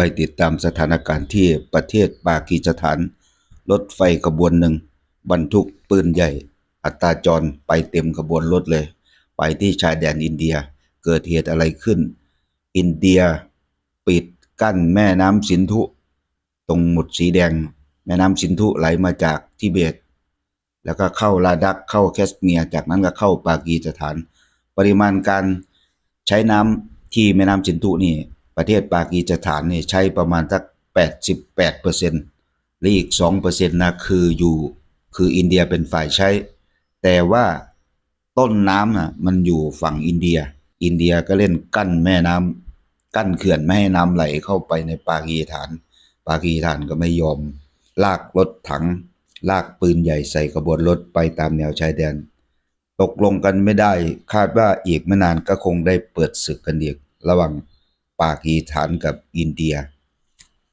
ไปติดตามสถานการณ์ที่ประเทศปากีสถาน รถไฟขบวนหนึ่ง บรรทุกปืนใหญ่ อัตราจรไปเต็มขบวนรถเลย ไปที่ชายแดนอินเดียเกิดเหตุอะไรขึ้น อินเดียปิดกั้นแม่น้ำสินธุ ตรงหมุดสีแดง แม่น้ำสินธุไหลมาจากทิเบต แล้วก็เข้าลาดักเข้าแคสเมียจากนั้นก็เข้าปากีสถาน ปริมาณการใช้น้ำที่แม่น้ำสินธุนี่ ประเทศปากีสถานนี่ใช้ประมาณสัก 88เปอร์เซ็นต์และอีก2เปอร์เซ็นต์นะคืออยู่คืออินเดียเป็นฝ่ายใช้ แต่ว่าต้นน้ำน่ะมันอยู่ฝั่งอินเดีย อินเดียก็เล่นกั้นแม่น้ำกั้นเขื่อนไม่ให้น้ำไหลเข้าไปในปากีสถาน ปากีสถานก็ไม่ยอม ลากรถถัง ลากปืนใหญ่ใส่ขบวนรถไปตามแนวชายแดน ตกลงกันไม่ได้คาดว่าอีกไม่นานก็คงได้เปิดศึกกันอีกระหว่าง ปากีสถานกับอินเดีย